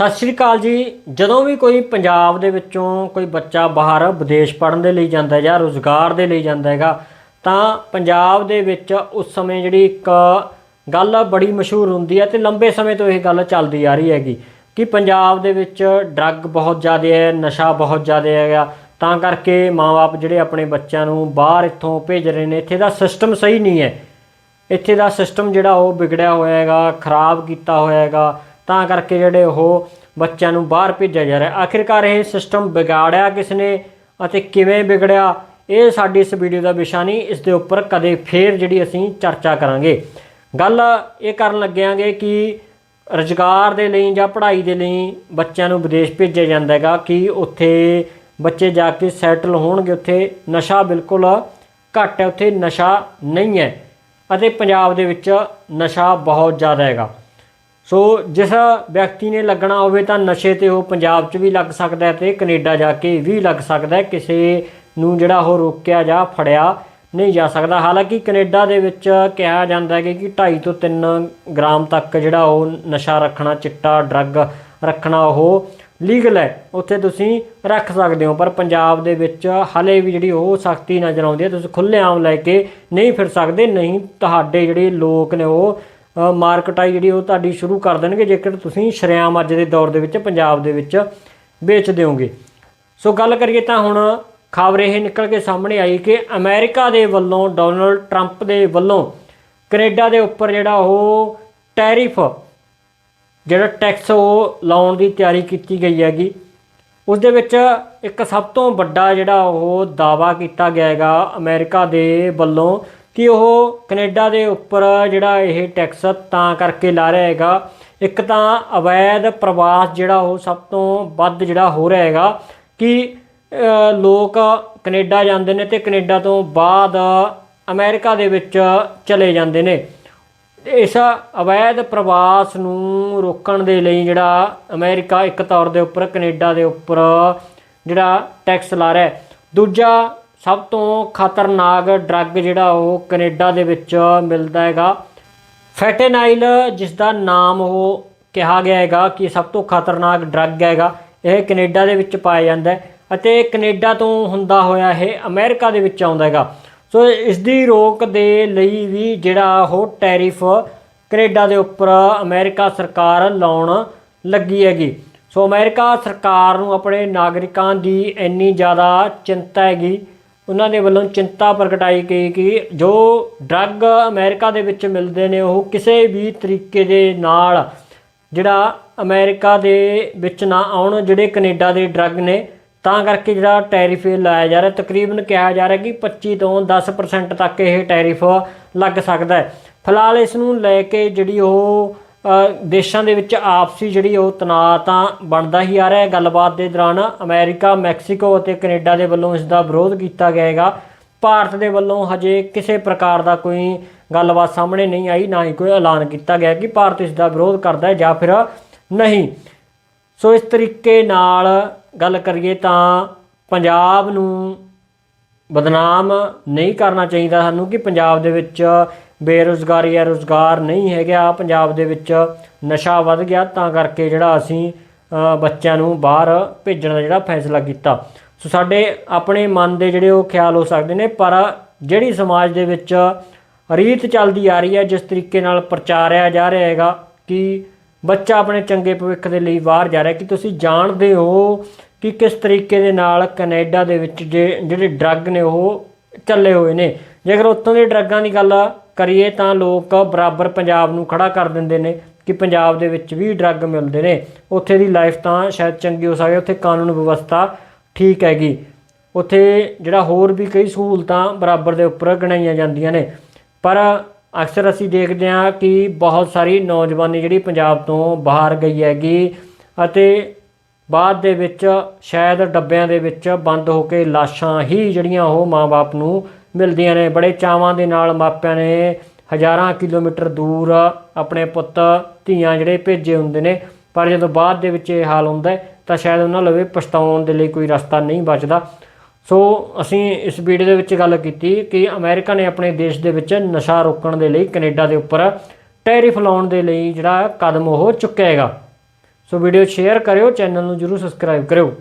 ਸਤਿ ਸ਼੍ਰੀ ਅਕਾਲ ਜੀ। ਜਦੋਂ ਵੀ ਕੋਈ ਪੰਜਾਬ ਦੇ ਵਿੱਚੋਂ ਕੋਈ ਬੱਚਾ ਬਾਹਰ ਵਿਦੇਸ਼ ਪੜ੍ਹਨ ਦੇ ਲਈ ਜਾਂਦਾ ਜਾਂ ਰੋਜ਼ਗਾਰ ਦੇ ਲਈ ਜਾਂਦਾ ਹੈਗਾ, ਤਾਂ ਪੰਜਾਬ ਦੇ ਵਿੱਚ ਉਸ ਸਮੇਂ ਜਿਹੜੀ ਇੱਕ ਗੱਲ ਬੜੀ ਮਸ਼ਹੂਰ ਹੁੰਦੀ ਹੈ ਤੇ ਲੰਬੇ ਸਮੇਂ ਤੋਂ ਇਹ ਗੱਲ ਚੱਲਦੀ ਆ ਰਹੀ ਹੈਗੀ ਕਿ ਪੰਜਾਬ ਦੇ ਵਿੱਚ ਡਰੱਗ ਬਹੁਤ ਜ਼ਿਆਦਾ ਹੈ, ਨਸ਼ਾ ਬਹੁਤ ਜ਼ਿਆਦਾ ਹੈਗਾ। ਤਾਂ ਕਰਕੇ ਮਾਪੇ ਜਿਹੜੇ ਆਪਣੇ ਬੱਚਿਆਂ ਨੂੰ ਬਾਹਰ ਇੱਥੋਂ ਭੇਜ ਰਹੇ ਨੇ, ਇੱਥੇ ਦਾ ਸਿਸਟਮ ਸਹੀ ਨਹੀਂ ਹੈ। ਇੱਥੇ ਦਾ ਸਿਸਟਮ ਜਿਹੜਾ ਉਹ ਵਿਗੜਿਆ ਹੋਇਆ ਹੈਗਾ, ਖਰਾਬ ਕੀਤਾ ਹੋਇਆ ਹੈਗਾ। ਤਾਂ ਕਰਕੇ ਜਿਹੜੇ ਉਹ ਬੱਚਿਆਂ ਨੂੰ ਬਾਹਰ ਭੇਜਿਆ ਜਾ ਰਿਹਾ। ਆਖਿਰਕਾਰ ਇਹ ਸਿਸਟਮ ਵਿਗਾੜਿਆ ਕਿਸ ਨੇ ਅਤੇ ਕਿਵੇਂ ਵਿਗੜਿਆ, ਇਹ ਸਾਡੀ ਇਸ ਵੀਡੀਓ ਦਾ ਵਿਸ਼ਾ ਨਹੀਂ। ਇਸ ਦੇ ਉੱਪਰ ਕਦੇ ਫੇਰ ਜਿਹੜੀ ਅਸੀਂ ਚਰਚਾ ਕਰਾਂਗੇ। ਗੱਲ ਇਹ ਕਰਨ ਲੱਗਿਆਂਗੇ ਕਿ ਰੁਜ਼ਗਾਰ ਦੇ ਲਈ ਜਾਂ ਪੜ੍ਹਾਈ ਦੇ ਲਈ ਬੱਚਿਆਂ ਨੂੰ ਵਿਦੇਸ਼ ਭੇਜਿਆ ਜਾਂਦਾ ਹੈਗਾ ਕਿ ਉੱਥੇ ਬੱਚੇ ਜਾ ਕੇ ਸੈਟਲ ਹੋਣਗੇ ਉੱਥੇ। ਨਸ਼ਾ ਬਿਲਕੁਲ ਘੱਟ ਹੈ, ਉੱਥੇ ਨਸ਼ਾ ਨਹੀਂ ਹੈ। ਅਤੇ ਪੰਜਾਬ ਦੇ ਵਿੱਚ ਨਸ਼ਾ ਬਹੁਤ ਜ਼ਿਆਦਾ ਹੈਗਾ। ਸੋ ਜਿਸ ਵਿਅਕਤੀ ਨੇ ਲੱਗਣਾ ਹੋਵੇ ਤਾਂ ਨਸ਼ੇ ਤੇ ਉਹ ਪੰਜਾਬ 'ਚ ਵੀ ਲੱਗ ਸਕਦਾ ਹੈ ਤੇ ਕੈਨੇਡਾ ਜਾ ਕੇ ਵੀ ਲੱਗ ਸਕਦਾ ਹੈ। ਕਿਸੇ ਨੂੰ ਜਿਹੜਾ ਉਹ ਰੋਕਿਆ ਜਾਂ ਫੜਿਆ ਨਹੀਂ ਜਾ ਸਕਦਾ। ਹਾਲਾਂਕਿ ਕੈਨੇਡਾ ਦੇ ਵਿੱਚ ਕਿਹਾ ਜਾਂਦਾ ਹੈ ਕਿ 2.5 ਤੋਂ 3 ਗ੍ਰਾਮ ਤੱਕ ਜਿਹੜਾ ਉਹ ਨਸ਼ਾ ਰੱਖਣਾ, ਚਿੱਟਾ, ਡਰੱਗ ਰੱਖਣਾ ਉਹ ਲੀਗਲ ਹੈ। ਉੱਥੇ ਤੁਸੀਂ ਰੱਖ ਸਕਦੇ ਹੋ, ਪਰ ਪੰਜਾਬ ਦੇ ਵਿੱਚ ਹਲੇ ਵੀ ਜਿਹੜੀ ਉਹ ਸਖਤੀ ਨਜ਼ਰ ਆਉਂਦੀ ਹੈ। ਤੁਸੀਂ ਖੁੱਲ੍ਹੇਆਮ ਲੈ ਕੇ ਨਹੀਂ ਫਿਰ ਸਕਦੇ, ਨਹੀਂ ਤੁਹਾਡੇ ਜਿਹੜੇ ਲੋਕ ਨੇ ਉਹ ਮਾਰਕਟਾਈ ਜਿਹੜੀ ਉਹ ਤੁਹਾਡੀ ਸ਼ੁਰੂ ਕਰ ਦੇਣਗੇ, ਜੇਕਰ ਤੁਸੀਂ ਸ਼ਰੇਆਮ ਅੱਜ ਦੇ ਦੌਰ ਦੇ ਵਿੱਚ, ਪੰਜਾਬ ਦੇ ਵਿੱਚ ਵੇਚ ਦਿਓਗੇ। ਸੋ ਗੱਲ ਕਰੀਏ ਤਾਂ ਹੁਣ ਖਬਰ ਇਹ ਨਿਕਲ ਕੇ ਸਾਹਮਣੇ ਆਈ ਕਿ ਅਮਰੀਕਾ ਦੇ ਵੱਲੋਂ, ਡੋਨਲਡ ਟਰੰਪ ਦੇ ਵੱਲੋਂ ਕੈਨੇਡਾ ਦੇ ਉੱਪਰ ਜਿਹੜਾ ਉਹ ਟੈਰਿਫ, ਜਿਹੜਾ ਟੈਕਸ ਉਹ ਲਾਉਣ ਦੀ ਤਿਆਰੀ ਕੀਤੀ ਗਈ ਹੈਗੀ, ਉਸ ਦੇ ਵਿੱਚ ਇੱਕ ਸਭ ਤੋਂ ਵੱਡਾ ਜਿਹੜਾ ਉਹ ਦਾਵਾ ਕੀਤਾ ਗਿਆ ਹੈਗਾ ਅਮਰੀਕਾ ਦੇ ਵੱਲੋਂ ਕਿ ਉਹ ਕੈਨੇਡਾ ਦੇ ਉੱਪਰ ਜਿਹੜਾ ਇਹ ਟੈਕਸ ਤਾਂ ਕਰਕੇ ਲਾ ਰਿਹਾ ਹੈਗਾ, ਇੱਕ ਤਾਂ ਅਵੈਧ ਪ੍ਰਵਾਸ ਜਿਹੜਾ ਉਹ ਸਭ ਤੋਂ ਵੱਧ ਜਿਹੜਾ ਹੋ ਰਿਹਾ ਹੈਗਾ ਕਿ ਲੋਕ ਕੈਨੇਡਾ ਜਾਂਦੇ ਨੇ ਤੇ ਕੈਨੇਡਾ ਤੋਂ ਬਾਅਦ ਅਮਰੀਕਾ ਦੇ ਵਿੱਚ ਚਲੇ ਜਾਂਦੇ ਨੇ। ਇਸ ਅਵੈਧ ਪ੍ਰਵਾਸ ਨੂੰ ਰੋਕਣ ਦੇ ਲਈ ਜਿਹੜਾ ਅਮਰੀਕਾ ਇੱਕ ਤੌਰ ਦੇ ਉੱਪਰ, ਕੈਨੇਡਾ ਦੇ ਉੱਪਰ ਜਿਹੜਾ ਟੈਕਸ ਲਾ ਰਿਹਾ ਦੂਜਾ ਸਭ ਤੋਂ ਖਤਰਨਾਕ ਡਰੱਗ ਜਿਹੜਾ ਉਹ ਕੈਨੇਡਾ ਦੇ ਵਿੱਚ ਮਿਲਦਾ ਹੈਗਾ। ਫੈਟੇਨਾਈਲ, ਜਿਸ ਦਾ ਨਾਮ ਉਹ ਕਿਹਾ ਗਿਆ ਹੈਗਾ ਕਿ ਸਭ ਤੋਂ ਖਤਰਨਾਕ ਡਰੱਗ ਹੈਗਾ, ਇਹ ਕੈਨੇਡਾ ਦੇ ਵਿੱਚ ਪਾਇਆ ਜਾਂਦਾ ਹੈ ਅਤੇ ਕੈਨੇਡਾ ਤੋਂ ਹੁੰਦਾ ਹੋਇਆ ਇਹ ਅਮਰੀਕਾ ਦੇ ਵਿੱਚ ਆਉਂਦਾ ਹੈਗਾ। ਸੋ ਇਸ ਦੀ ਰੋਕ ਦੇ ਲਈ ਵੀ ਜਿਹੜਾ ਉਹ ਟੈਰਿਫ ਕੈਨੇਡਾ ਦੇ ਉੱਪਰ ਅਮਰੀਕਾ ਸਰਕਾਰ ਲਾਉਣ ਲੱਗੀ ਹੈਗੀ। ਸੋ ਅਮਰੀਕਾ ਸਰਕਾਰ ਨੂੰ ਆਪਣੇ ਨਾਗਰਿਕਾਂ ਦੀ ਇੰਨੀ ਜ਼ਿਆਦਾ ਚਿੰਤਾ ਹੈਗੀ ਉਹਨਾਂ ਦੇ ਵੱਲੋਂ ਚਿੰਤਾ ਪ੍ਰਗਟਾਈ ਗਈ ਕਿ ਜੋ ਡਰੱਗ ਅਮਰੀਕਾ ਦੇ ਵਿੱਚ ਮਿਲਦੇ ਨੇ, ਉਹ ਕਿਸੇ ਵੀ ਤਰੀਕੇ ਦੇ ਨਾਲ ਜਿਹੜਾ ਅਮਰੀਕਾ ਦੇ ਵਿੱਚ ਨਾ ਆਉਣ, ਜਿਹੜੇ ਕੈਨੇਡਾ ਦੇ ਡਰੱਗ ਨੇ, ਤਾਂ ਕਰਕੇ ਜਿਹੜਾ ਟੈਰਿਫ ਲਾਇਆ ਜਾ ਰਿਹਾ। ਤਕਰੀਬਨ ਕਿਹਾ ਜਾ ਰਿਹਾ ਕਿ 25 ਤੋਂ 10% ਤੱਕ ਇਹ ਟੈਰਿਫ ਲੱਗ ਸਕਦਾ ਹੈ। ਫਿਲਹਾਲ ਇਸ ਨੂੰ ਲੈ ਕੇ ਜਿਹੜੀ ਉਹ ਦੇਸ਼ਾਂ ਦੇ ਵਿੱਚ ਆਪਸੀ ਜਿਹੜੀ ਉਹ ਤਣਾਅ ਤਾਂ ਬਣਦਾ ਹੀ ਆ ਰਿਹਾ ਹੈ। ਗੱਲਬਾਤ ਦੇ ਦੌਰਾਨ ਅਮਰੀਕਾ, ਮੈਕਸੀਕੋ ਅਤੇ ਕੈਨੇਡਾ ਦੇ ਵੱਲੋਂ ਇਸ ਦਾ ਵਿਰੋਧ ਕੀਤਾ ਗਿਆ ਹੈਗਾ ਭਾਰਤ ਦੇ ਵੱਲੋਂ ਹਜੇ ਕਿਸੇ ਪ੍ਰਕਾਰ ਦਾ ਕੋਈ ਗੱਲਬਾਤ ਸਾਹਮਣੇ ਨਹੀਂ ਆਈ, ਨਾ ਹੀ ਕੋਈ ਐਲਾਨ ਕੀਤਾ ਗਿਆ ਕਿ ਭਾਰਤ ਇਸ ਦਾ ਵਿਰੋਧ ਕਰਦਾ ਹੈ ਜਾਂ ਫਿਰ ਨਹੀਂ। ਸੋ ਇਸ ਤਰੀਕੇ ਨਾਲ ਗੱਲ ਕਰੀਏ ਤਾਂ ਪੰਜਾਬ ਨੂੰ ਬਦਨਾਮ ਨਹੀਂ ਕਰਨਾ ਚਾਹੀਦਾ ਸਾਨੂੰ ਕਿ ਪੰਜਾਬ ਦੇ ਵਿੱਚ ਬੇਰੁਜ਼ਗਾਰੀ ਹੈ ਰੁਜ਼ਗਾਰ ਨਹੀਂ ਹੈਗਾ ਪੰਜਾਬ ਦੇ ਵਿੱਚ ਨਸ਼ਾ ਵੱਧ ਗਿਆ, ਤਾਂ ਕਰਕੇ ਜਿਹੜਾ ਅਸੀਂ ਬੱਚਿਆਂ ਨੂੰ ਬਾਹਰ ਭੇਜਣ ਦਾ ਜਿਹੜਾ ਫੈਸਲਾ ਕੀਤਾ। ਸੋ ਸਾਡੇ ਆਪਣੇ ਮਨ ਦੇ ਜਿਹੜੇ ਉਹ ਖਿਆਲ ਹੋ ਸਕਦੇ ਨੇ, ਪਰ ਜਿਹੜੀ ਸਮਾਜ ਦੇ ਵਿੱਚ ਰੀਤ ਚੱਲਦੀ ਆ ਰਹੀ ਹੈ, ਜਿਸ ਤਰੀਕੇ ਨਾਲ ਪ੍ਰਚਾਰਿਆ ਜਾ ਰਿਹਾ ਹੈਗਾ ਕਿ ਬੱਚਾ ਆਪਣੇ ਚੰਗੇ ਭਵਿੱਖ ਦੇ ਲਈ ਬਾਹਰ ਜਾ ਰਿਹਾ ਕਿ ਤੁਸੀਂ ਜਾਣਦੇ ਹੋ ਕਿ ਕਿਸ ਤਰੀਕੇ ਦੇ ਨਾਲ ਕੈਨੇਡਾ ਦੇ ਵਿੱਚ ਜੇ, ਜਿਹੜੇ ਡਰੱਗ ਨੇ ਉਹ ਚੱਲੇ ਹੋਏ ਨੇ। ਜੇਕਰ ਉੱਥੋਂ ਦੇ ਡਰੱਗਾਂ ਦੀ ਗੱਲ ਕਰੀਏ ਤਾਂ ਲੋਕ ਬਰਾਬਰ ਪੰਜਾਬ ਨੂੰ ਖੜਾ ਕਰ ਦਿੰਦੇ ਨੇ ਕਿ ਪੰਜਾਬ ਦੇ ਵਿੱਚ ਵੀ ਡਰੱਗ ਮਿਲਦੇ ਨੇ। ਉੱਥੇ ਦੀ ਲਾਈਫ ਤਾਂ ਸ਼ਾਇਦ ਚੰਗੀ ਹੋ ਸਕੇ ਉੱਥੇ ਕਾਨੂੰਨ ਵਿਵਸਥਾ ਠੀਕ ਹੈਗੀ। ਉੱਥੇ ਜਿਹੜਾ ਹੋਰ ਵੀ ਕਈ ਸਹੂਲਤਾਂ ਬਰਾਬਰ ਦੇ ਉੱਪਰ ਗਣਾਈਆਂ ਜਾਂਦੀਆਂ ਨੇ। ਪਰ ਅਕਸਰ ਅਸੀਂ ਦੇਖਦੇ ਹਾਂ ਕਿ ਬਹੁਤ ਸਾਰੀ ਨੌਜਵਾਨੀ ਜਿਹੜੀ ਪੰਜਾਬ ਤੋਂ ਬਾਹਰ ਗਈ ਹੈਗੀ ਅਤੇ ਬਾਅਦ ਦੇ ਵਿੱਚ ਸ਼ਾਇਦ ਡੱਬਿਆਂ ਦੇ ਵਿੱਚ ਬੰਦ ਹੋ ਕੇ ਲਾਸ਼ਾਂ ਹੀ ਜਿਹੜੀਆਂ ਉਹ ਮਾਂ-ਬਾਪ ਨੂੰ ਮਿਲਦੀਆਂ ਨੇ। ਬੜੇ ਚਾਵਾਂ ਦੇ ਨਾਲ ਮਾਪਿਆਂ ਨੇ ਹਜ਼ਾਰਾਂ ਕਿਲੋਮੀਟਰ ਦੂਰ ਆਪਣੇ ਪੁੱਤ, ਧੀਆਂ ਜਿਹੜੇ ਭੇਜੇ ਹੁੰਦੇ ਨੇ। ਪਰ ਜਦੋਂ ਬਾਅਦ ਦੇ ਵਿੱਚ ਇਹ ਹਾਲ ਹੁੰਦਾ ਤਾਂ ਸ਼ਾਇਦ ਉਹਨਾਂ ਲਵੇ ਪਛਤਾਉਣ ਦੇ ਲਈ ਕੋਈ ਰਸਤਾ ਨਹੀਂ ਬਚਦਾ। ਸੋ ਅਸੀਂ ਇਸ ਵੀਡੀਓ ਦੇ ਵਿੱਚ ਗੱਲ ਕੀਤੀ ਕਿ ਅਮਰੀਕਾ ਨੇ ਆਪਣੇ ਦੇਸ਼ ਦੇ ਵਿੱਚ ਨਸ਼ਾ ਰੋਕਣ ਦੇ ਲਈ ਕੈਨੇਡਾ ਦੇ ਉੱਪਰ ਟੈਰਿਫ ਲਾਉਣ ਦੇ ਲਈ ਜਿਹੜਾ ਕਦਮ ਉਹ ਚੁੱਕਿਆ ਹੈਗਾ। ਸੋ ਵੀਡੀਓ ਸ਼ੇਅਰ ਕਰਿਓ, ਚੈਨਲ ਨੂੰ ਜਰੂਰ ਸਬਸਕ੍ਰਾਈਬ ਕਰਿਓ।